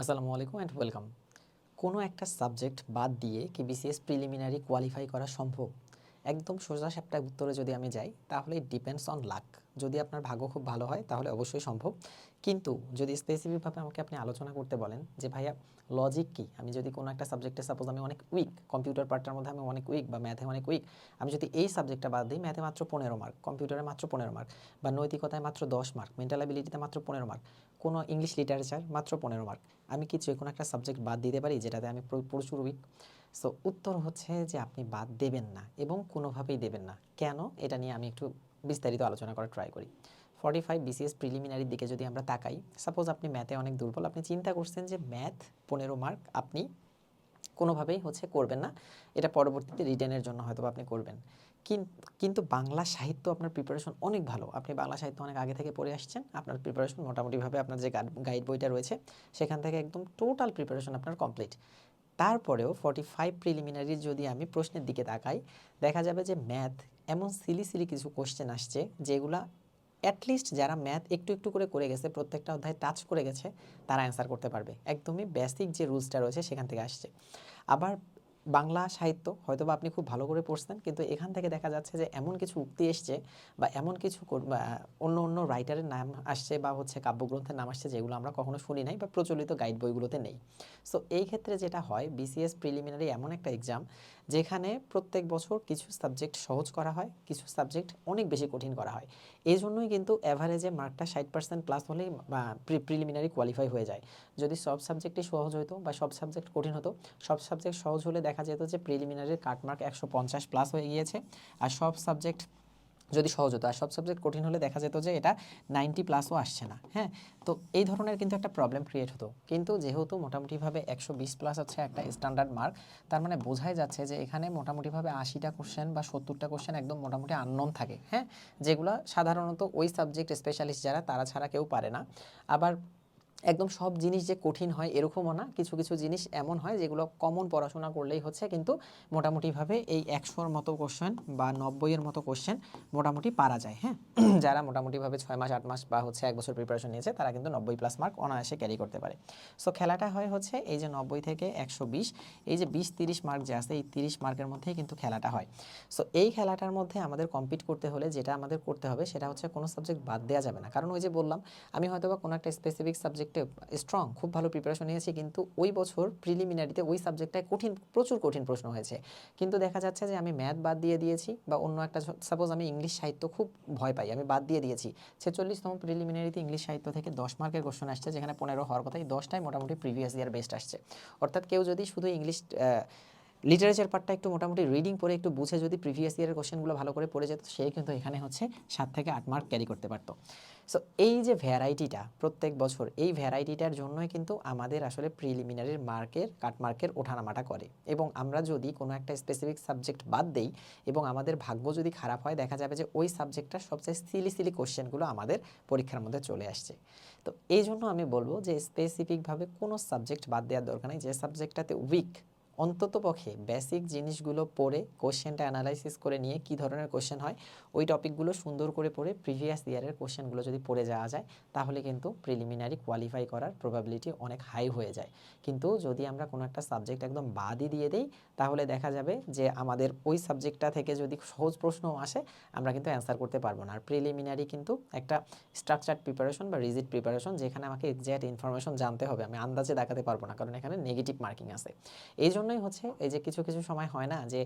আসসালামু আলাইকুম and welcome কোনো একটা সাবজেক্ট বাদ দিয়ে কি বিসিএস প্রিলিমিনারি কোয়ালিফাই করা সম্ভব? একদম সোজা সাপটা উত্তরে যদি আমি যাই, তাহলে ডিপেন্ডস অন লাক যদি আপনার ভাগ্য খুব ভালো হয়, তাহলে অবশ্যই সম্ভব। কিন্তু যদি স্পেসিফিকভাবে আমাকে আপনি আলোচনা করতে বলেন যে, ভাইয়া লজিক কি? আমি যদি কোনো একটা সাবজেক্টে সাপোজ আমি অনেক উইক কম্পিউটার পার্টটার মধ্যে আমি অনেক উইক বা ম্যাথে অনেক উইক আমি যদি এই সাবজেক্টটা বাদ দিই ম্যাথে মাত্র পনেরো মার্ক কম্পিউটারে মাত্র পনেরো মার্ক বা নৈতিকতায় মাত্র দশ মার্ক মেন্টাল অ্যাবিলিটিতে মাত্র পনেরো মার্ক কোনো ইংলিশ লিটারেচার মাত্র পনেরো মার্ক আমি কি যে কোনো একটা সাবজেক্ট বাদ দিতে পারি যেটাতে আমি প্রচুর উইক সো উত্তর হচ্ছে যে, আপনি বাদ দেবেন না এবং কোনোভাবেই দেবেন না। কেন? এটা নিয়ে আমি একটু বিস্তারিত আলোচনা করার ট্রাই করি। ফর্টি ফাইভ বিসিএস প্রিলিমিনারির দিকে যদি আমরা তাকাই সাপোজ আপনি ম্যাথে অনেক দুর্বল, আপনি চিন্তা করছেন যে ম্যাথ পনেরো মার্ক আপনি কোনোভাবেই হচ্ছে করবেন না, এটা পরবর্তীতে রিটেনের জন্য হয়তো আপনি করবেন। কিন- কিন্তু বাংলা সাহিত্য আপনার প্রিপারেশন অনেক ভালো। আপনি বাংলা সাহিত্য অনেক আগে থেকে পড়ে আসছেন, আপনার প্রিপারেশন মোটামুটিভাবে আপনার যে গাইড বইটা রয়েছে, সেখান থেকে একদম টোটাল প্রিপারেশন আপনার কমপ্লিট তারপরেও ফর্টি ফাইভ প্রিলিমিনারির যদি আমি প্রশ্নের দিকে তাকাই, দেখা যাবে যে ম্যাথ এমন সিলি সিলি কিছু কোশ্চেন আসছে যেগুলা অ্যাটলিস্ট যারা ম্যাথ একটু একটু করে করে গেছে, প্রত্যেকটা অধ্যায় টাচ করে গেছে, তারা অ্যান্সার করতে পারবে। একদমই বেসিক যে রুলসটা রয়েছে সেখান থেকে আসছে। আবার বাংলা সাহিত্য হয়তো বা আপনি খুব ভালো করে পড়ছেন, কিন্তু এখান থেকে দেখা যাচ্ছে যে এমন কিছু উক্তি এসছে বা এমন কিছু অন্য অন্য রাইটারের নাম আসছে বা হচ্ছে কাব্যগ্রন্থের নাম আসছে যেগুলো আমরা কখনো শুনি নাই বা প্রচলিত গাইড বইগুলোতে নেই। সো এই ক্ষেত্রে যেটা হয় বিসিএস প্রিলিমিনারি এমন একটা এক্সাম যেখানে প্রত্যেক বছর কিছু সাবজেক্ট সহজ করা হয়, কিছু সাবজেক্ট অনেক বেশি কঠিন করা হয়। এই জন্যই কিন্তু অ্যাভারেজে মার্কটা ষাট পার্সেন্ট প্লাস হলেই প্রিলিমিনারি কোয়ালিফাই হয়ে যায়। যদি সব সাবজেক্টই সহজ হতো বা সব সাবজেক্ট কঠিন হতো, সব সাবজেক্ট সহজ হলে দেখা যেত যে প্রিলিমিনারির কাটমার্ক একশো পঞ্চাশ প্লাস হয়ে গিয়েছে। আর সব সাবজেক্ট যদি সহজ হতো। আর সব সাবজেক্ট কঠিন হলে দেখা যেত যে এটা নাইনটি প্লাসও আসছে না হ্যাঁ? তো এই ধরনের কিন্তু একটা প্রবলেম ক্রিয়েট হতো। কিন্তু যেহেতু মোটামুটিভাবে একশো বিশ প্লাস আছে একটা স্ট্যান্ডার্ড মার্ক তার মানে বোঝাই যাচ্ছে যে এখানে মোটামুটিভাবে আশিটা কোশ্চেন বা সত্তরটা কোশ্চেন একদম মোটামুটি আননোন থাকে হ্যাঁ? যেগুলো সাধারণত ওই সাবজেক্ট স্পেশালিস্ট যারা, তারা ছাড়া কেউ পারে না। আবার একদম সব জিনিস যে কঠিন হয় এরকমও না। কিছু কিছু জিনিস এমন হয় যেগুলো কমন পড়াশোনা করলেই হচ্ছে। কিন্তু মোটামুটিভাবে এই একশোর মতো কোশ্চেন বা নব্বইয়ের মতো কোশ্চেন মোটামুটি পারা যায় হ্যাঁ? যারা মোটামুটিভাবে ছয় মাস, আট মাস বা হচ্ছে এক বছর প্রিপারেশন নিয়েছে, তারা কিন্তু নব্বই প্লাস মার্ক অনায়াসে ক্যারি করতে পারে। সো খেলাটা হয় হচ্ছে এই যে নব্বই থেকে একশো বিশ, এই যে বিশ, তিরিশ মার্ক যে আছে, এই তিরিশ মার্কের মধ্যেই কিন্তু খেলাটা হয়। সো এই খেলাটার মধ্যে আমাদের কম্পিট করতে হলে যেটা আমাদের করতে হবে, সেটা হচ্ছে কোনো সাবজেক্ট বাদ দেওয়া যাবে না। কারণ ওই যে বললাম, আমি হয়তো বা কোনো একটা স্পেসিফিক সাবজেক্টে স্ট্রং খুব ভালো প্রিপারেশন নিয়েছি, কিন্তু ওই বছর প্রিলিমিনারিতে ওই সাবজেক্টটায় কঠিন, প্রচুর কঠিন প্রশ্ন হয়েছে। কিন্তু দেখা যাচ্ছে যে আমি ম্যাথ বাদ দিয়ে দিয়েছি বা অন্য একটা সাপোজ আমি ইংলিশ সাহিত্য খুব ভয় পাই, আমি বাদ দিয়ে দিয়েছি। ছেচল্লিশতম প্রিলিমিনারিতে ইংলিশ সাহিত্য থেকে দশ মার্কের কোশ্চেন আসছে, যেখানে পনেরো হওয়ার কথা এই দশটায় মোটামুটি প্রিভিয়াস ইয়ার বেস্ট আসছে। অর্থাৎ কেউ যদি শুধু ইংলিশ লিটারেচার পার্টটা একটু মোটামুটি রিডিং পড়ে একটু বুঝে যদি প্রিভিয়াস ইয়ারের কোশ্চেনগুলো ভালো করে পড়ে যেত, সে কিন্তু এখানে হচ্ছে সাত থেকে আট মার্ক ক্যারি করতে পারতো। সো এই যে ভ্যারাইটিটা প্রত্যেক বছর, এই ভ্যারাইটিটার জন্যই কিন্তু আমাদের আসলে প্রিলিমিনারির মার্কের কাটমার্কের ওঠানামাটা করে। এবং আমরা যদি কোনো একটা স্পেসিফিক সাবজেক্ট বাদ দেই এবং আমাদের ভাগ্য যদি খারাপ হয়, দেখা যাবে যে ওই সাবজেক্টটা সবচেয়ে সিলি সিলি কোশ্চেনগুলো আমাদের পরীক্ষার মধ্যে চলে আসছে। তো এই জন্য আমি বলব যে স্পেসিফিকভাবে কোনো সাবজেক্ট বাদ দেওয়ার দরকার নেই, যে সাবজেক্টটাতে উইক অন্তত পক্ষে বেসিক জিনিসগুলো পড়ে কোশ্চেনটা অ্যানালাইসিস করে নিয়ে কি ধরনের কোশ্চেন হয়, ওই টপিকগুলো সুন্দর করে পড়ে প্রিভিয়াস ইয়ারের কোশ্চেনগুলো যদি পড়ে যাওয়া যায়, তাহলে কিন্তু প্রিলিমিনারি কোয়ালিফাই করার প্রবাবিলিটি অনেক হাই হয়ে যায়। কিন্তু যদি আমরা কোনো একটা সাবজেক্ট একদম বাদই দিয়ে দিই, তাহলে দেখা যাবে যে আমাদের ওই সাবজেক্টটা থেকে যদি সহজ প্রশ্ন আসে, আমরা কিন্তু অ্যান্সার করতে পারব না। আর প্রিলিমিনারি কিন্তু একটা স্ট্রাকচার্ড প্রিপারেশন বা রিজিট প্রিপারেশন যেখানে আমাকে এক্স্যাক্ট ইনফরমেশন জানতে হবে, আমি আন্দাজে দেখাতে পারব না, কারণ এখানে নেগেটিভ মার্কিং আছে। এই জন্যই হচ্ছে এই যে কিছু কিছু সময় হয় না যে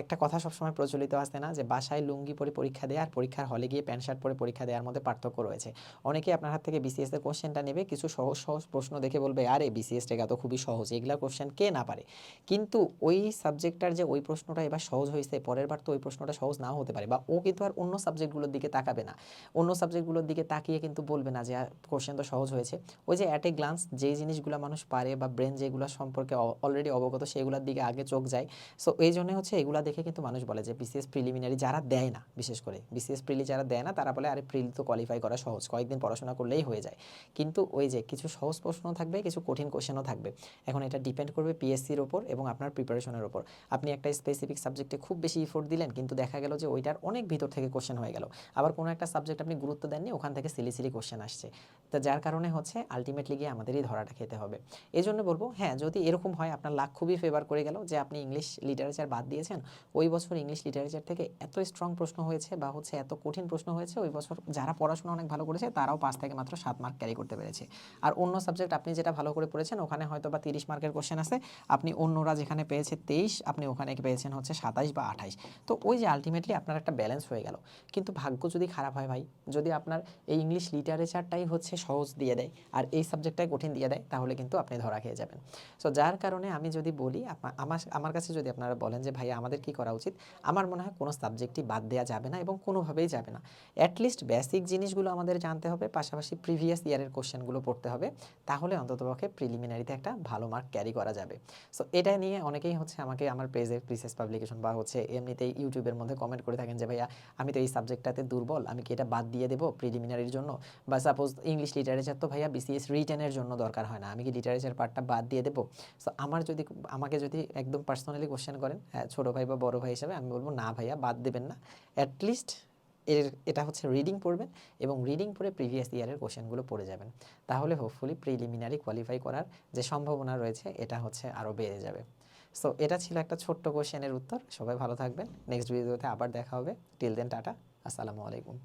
একটা কথা সবসময় প্রচলিত আছে না যে বাসায় লুঙ্গি পরে পরীক্ষা দেয় আর পরীক্ষার হলে গিয়ে প্যান্ট শার্ট পরে পরীক্ষা দেওয়ার মধ্যে পার্থক্য রয়েছে। অনেকে আপনার হাত থেকে বিসিএস এর কোশ্চেনটা নেবে, কিছু সহজ সহজ প্রশ্ন দেখে বলবে, আরে বিসিএস টেকা তো খুবই সহজ, এগুলা কোশ্চেন কে না পারে? কিন্তু ওই সাবজেক্টটার যে ওই প্রশ্নটা এবার সহজ হয়েছে, পরের বার তো ওই প্রশ্নটা সহজ নাও হতে পারে বা ও কিন্তু আর অন্য সাবজেক্টগুলোর দিকে তাকাবে না। অন্য সাবজেক্টগুলোর দিকে তাকিয়ে কিন্তু বলবে না যে কোশ্চেন তো সহজ হয়েছে। ওই যে অ্যাট এ গ্লান্স যেই জিনিসগুলো মানুষ পারে বা ব্রেন যেগুলো সম্পর্কে অলরেডি অলরেডি অবগত, সেগুলোর দিকে আগে চোখ যায়। সো এই জন্য হচ্ছে এগুলা দেখে কিন্তু মানুষ বলে যে বিসিএস প্রিলিমিনারি যারা দেয় না, বিশেষ করে বিসিএস প্রিলি যারা দেয় না, তারা বলে, আরে প্রিলি তো কোয়ালিফাই করা সহজ, কয়েকদিন পড়াশোনা করলেই হয়ে যায়। কিন্তু ওই যে কিছু সহজ প্রশ্ন থাকবে, কিছু কঠিন কোশ্চেনও থাকবে। এখন এটা ডিপেন্ড করবে পিএসসির ওপর এবং আপনার প্রিপারেশনের ওপর। আপনি একটা স্পেসিফিক সাবজেক্টে খুব বেশি ইফোর্ট দিলেন, কিন্তু দেখা গেল যে ওইটার অনেক ভিতর থেকে কোশ্চেন হয়ে গেল। আবার কোনো একটা সাবজেক্ট আপনি গুরুত্ব দেননি, ওখান থেকে সিলি সিলি কোশ্চেন আসছে। তো যার কারণে হচ্ছে আলটিমেটলি গিয়ে আমাদেরই ধরাটা খেতে হবে। এই জন্য বলব হ্যাঁ যদি এরকম হয় আপনার লাখ খুবই ফেভার করে গেল যে আপনি ইংলিশ লিটারেচার বাদ দিয়েছেন। ওই বছর ইংলিশ লিটারেচার থেকে এত স্ট্রং প্রশ্ন হয়েছে বা হচ্ছে এত কঠিন প্রশ্ন হয়েছে, ওই বছর যারা পড়াশোনা অনেক ভালো করেছে তারাও পাঁচ থেকে মাত্র সাত মার্ক ক্যারি করতে পেরেছে। আর অন্য সাবজেক্ট আপনি যেটা ভালো করে পড়েছেন, ওখানে হয়তো বা তিরিশ মার্কের কোশ্চেন আছে। আপনি অন্যরা যেখানে পেয়েছে তেইশ, আপনি ওখানে পেয়েছেন হচ্ছে সাতাইশ বা আঠাইশ। তো ওই যে আলটিমেটলি আপনার একটা ব্যালেন্স হয়ে গেল। কিন্তু ভাগ্য যদি খারাপ হয় ভাই, যদি আপনার এই ইংলিশ লিটারেচারটাই হচ্ছে সহজ দিয়ে দেয় আর এই সাবজেক্টটাই কঠিন দিয়ে দেয়, তাহলে কিন্তু আপনি ধরা খেয়ে যাবেন। সো যার কারণে আমি যদি বলি আমার আমার কাছে যদি আপনারা বলেন যে ভাই আমাদের কি করা উচিত? আমার মনে হয় কোনো সাবজেক্টই বাদ দেওয়া যাবে না এবং কোনোভাবেই যাবে না। অ্যাটলিস্ট বেসিক জিনিসগুলো আমাদের জানতে হবে, পাশাপাশি প্রিভিয়াস ইয়ারের কোশ্চেনগুলো পড়তে হবে, তাহলে অন্ততপক্ষে প্রিলিমিনারিতে একটা ভালো মার্ক ক্যারি করা যাবে। সো এটা নিয়ে অনেকেই হচ্ছে আমাকে আমার পেজে প্রিসেস পাবলিকেশন বা হচ্ছে এমনিতেই ইউটিউবের মধ্যে কমেন্ট করে থাকেন যে, ভাইয়া, আমি তো এই সাবজেক্টটাতে দুর্বল, আমি কি এটা বাদ দিয়ে দেবো প্রিলিমিনারির জন্য? বা সাপোজ ইংলিশ লিটারেচার তো ভাইয়া বিসিএস রিটেনের জন্য দরকার হয় না, আমি কি লিটারেচার পার্টটা বাদ দিয়ে দেবো? সো আমার যদি আমাকে যদি একদম পার্সোনালি কোশ্চেন করেন হ্যাঁ, ছোটো ভাই বা বড় ভাই হিসাবে আমি বলব না ভাইয়া বাদ দেবেন না। অ্যাটলিস্ট এর এটা হচ্ছে রিডিং পড়বেন এবং রিডিং পড়ে প্রিভিয়াস ইয়ারের কোশ্চেনগুলো পড়ে যাবেন। তাহলে হোপফুলি প্রিলিমিনারি কোয়ালিফাই করার যে সম্ভাবনা রয়েছে এটা হচ্ছে আরও বেড়ে যাবে। সো এটা ছিল একটা ছোট্ট কোশ্চেনের উত্তর। সবাই ভালো থাকবেন। নেক্সট ভিডিওতে আবার দেখা হবে। Till then tata. আসসালামু আলাইকুম।